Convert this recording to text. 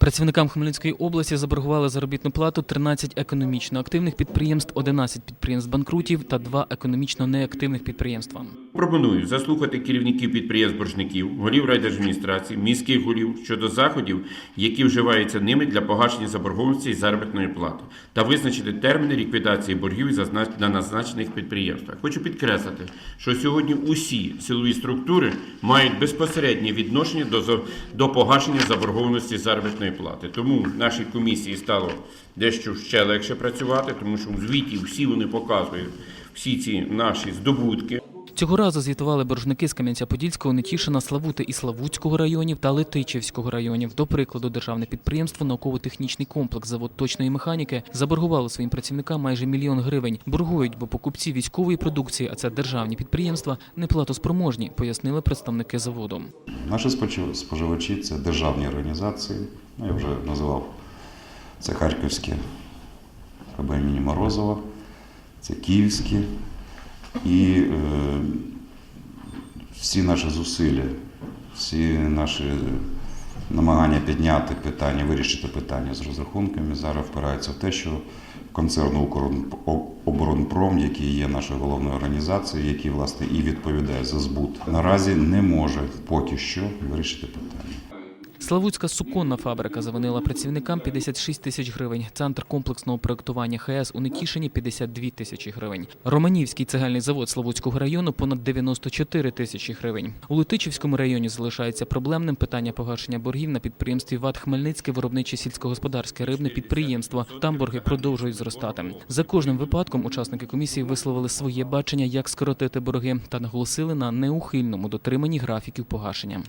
Працівникам Хмельницької області заборгували заробітну плату 13 економічно активних підприємств, 11 підприємств банкрутів та 2 економічно неактивних підприємства. Пропоную заслухати керівників підприємств боржників, голів райдержадміністрації, міських голів щодо заходів, які вживаються ними для погашення заборгованості і заробітної плати, та визначити терміни ліквідації боргів на назначених підприємствах. Хочу підкреслити, що сьогодні усі силові структури мають безпосереднє відношення до, до погашення заборгованості заробітної плати. Тому нашій комісії стало дещо ще легше працювати, тому що у звіті всі вони показують всі ці наші здобутки. Цього разу звітували боржники з Кам'янця-Подільського, Нетішина, Славути і Славутського районів та Летичівського районів. До прикладу, державне підприємство науково-технічний комплекс завод точної механіки заборгувало своїм працівникам майже мільйон гривень. Боргують, бо покупці військової продукції, а це державні підприємства, неплатоспроможні, пояснили представники заводу. Наші споживачі це державні організації. Ну, я вже називав це Харківське КБ імені Морозова, це Київське. І е, всі наші зусилля, всі наші намагання підняти питання, вирішити питання з розрахунками зараз впираються в те, що концерн «Укроборонпром», який є нашою головною організацією, який власне і відповідає за збут, наразі не може поки що вирішити питання. Славутська суконна фабрика завинила працівникам 56 тисяч гривень. Центр комплексного проектування ХС у Нетішині 52 тисячі гривень. Романівський цегельний завод Славутського району понад 94 тисячі гривень. У Летичівському районі залишається проблемним питання погашення боргів на підприємстві ВАТ Хмельницьке виробниче сільськогосподарське рибне підприємство. Там борги продовжують зростати. За кожним випадком учасники комісії висловили своє бачення, як скоротити борги, та наголосили на неухильному дотриманні графіків погашення.